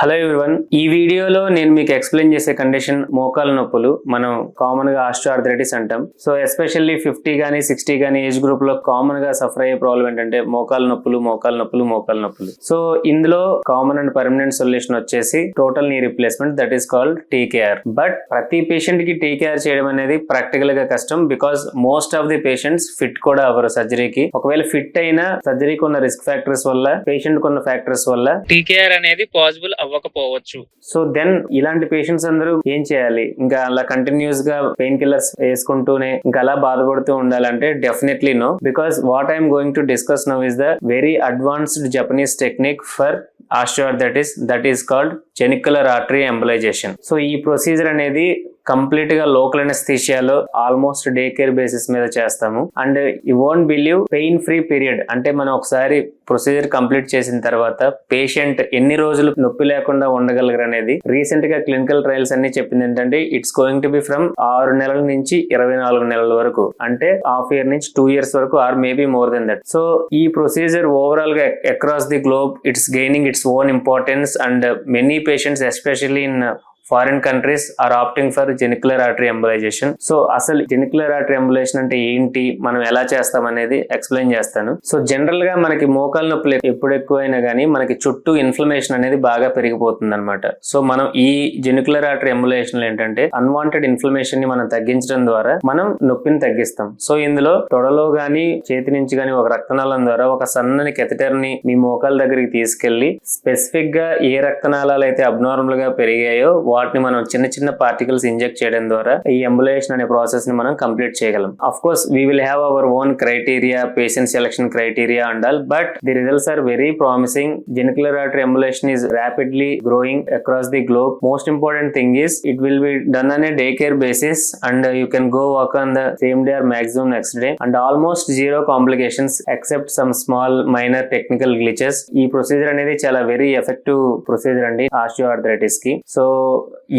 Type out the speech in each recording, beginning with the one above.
Hello everyone ఈ వీడియోలో నేను మీకు ఎక్స్ప్లెయిన్ చేసే కండిషన్ మోకాలు నొప్పులు. మనం కామన్గా ఆస్ట్రోఆర్థరైటిస్ అంటాం. సో ఎస్పెషల్లీ ఫిఫ్టీ కానీ సిక్స్టీ కానీ ఏజ్ గ్రూప్లో కామన్గా సఫర్ అయ్యే ప్రాబ్లం ఏంటంటే మోకాలు నొప్పులు మోకాలు నొప్పులు మోకాలు నొప్పులు. సో ఇందులో కామన్ అండ్ పర్మనెంట్ సొల్యూషన్ వచ్చేసి total knee replacement that is called TKR but ప్రతి పేషెంట్కి టీకేఆర్ చేయడం అనేది ప్రాక్టికల్గా కష్టం because most of the patients fit కూడా అవ్వరు సర్జరీకి ఒకవేళ ఫిట్ అయినా సర్జరీకి ఉన్న రిస్క్ ఫ్యాక్టర్స్ వల్ల పేషెంట్ ఉన్న ఫ్యాక్టర్స్ వల్ల టీకేఆర్ అనేది పాసిబుల్ అవ్వకపోవచ్చు. సో దెన్ ఇలాంటి పేషెంట్స్ అందరూ ఏం చేయాలి? ఇంకా అలా కంటిన్యూస్గా పెయిన్ కిల్లర్స్ వేసుకుంటూనే ఇంకా అలా బాధపడుతూ ఉండాలంటే definitely no because what I'm going to discuss now is the very advanced Japanese technique for osteoarthritis that is called genicular artery embolisation so ఈ ప్రొసీజర్ అనేది కంప్లీట్గా లోకల్ అనస్థీషియాలో ఆల్మోస్ట్ డే కేర్ బేసిస్ మీద చేస్తాము. And you won't believe pain free period. అంటే మనం ఒకసారి procedure complete చేసిన తర్వాత పేషెంట్ ఎన్ని రోజులు నొప్పి లేకుండా ఉండగలరు అనేది రీసెంట్గా క్లినికల్ ట్రయల్స్ అన్ని చెప్పింది ఏంటంటే it's going to be from ఆరు నెలల నుంచి ఇరవై నాలుగు నెలల వరకు. అంటే హాఫ్ ఇయర్ నుంచి టూ ఇయర్స్ వరకు or maybe more then that. So ఈ ప్రొసీజర్ ఓవరాల్గా across the globe it's gaining its own importance and many patients especially in foreign countries are opting for genicular artery embolisation. So అసలు genicular artery embolisation అంటే ఏంటి మనం ఎలా చేస్తాం అనేది explain చేస్తాను. సో జనరల్గా మనకి మోకాల నొప్పులు ఎప్పుడు ఎక్కువైనా కానీ మనకి చుట్టూ ఇన్ఫ్లమేషన్ అనేది బాగా పెరిగిపోతుంది అనమాట సో మనం ఈ జెనిక్యులర్ ఆర్టరీ ఎంబులేషన్ ఏంటంటే అన్వాంటెడ్ ఇన్ఫ్లమేషన్ని మనం తగ్గించడం ద్వారా మనం నొప్పిని తగ్గిస్తాం. సో ఇందులో తొడలో గానీ చేతి నుంచి గానీ ఒక రక్తనాళం ద్వారా ఒక సన్నని కెథటర్ని మీ మోకాల దగ్గరికి తీసుకెళ్ళి స్పెసిఫిక్గా ఏ రక్తనాళాలు అయితే అబ్నార్మల్గా పెరిగాయో వాటిని మనం చిన్న చిన్న పార్టికల్స్ ఇంజెక్ట్ చేయడం ద్వారా ఈ ఎంబులేషన్ అనే ప్రాసెస్ని మనం కంప్లీట్ చేయగలం. Of course we will have our own criteria patient selection criteria and all but the results are very promising genicular artery embolisation is rapidly growing across the globe most important thing is it will be done on day care basis and you can go work on the same day or maximum next day and almost zero complications except some small minor technical glitches ఈ procedure అనేది చాలా very effective procedure అండి ఆస్టియో ఆర్థరైటిస్కి. So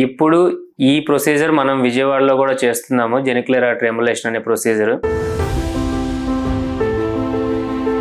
ఇప్పుడు ఈ procedure మనం విజయవాడలో కూడా చేస్తున్నాము. జెనికులర్ ఆర్టరీ ఎంబులేషన్ అనే ప్రొసీజర్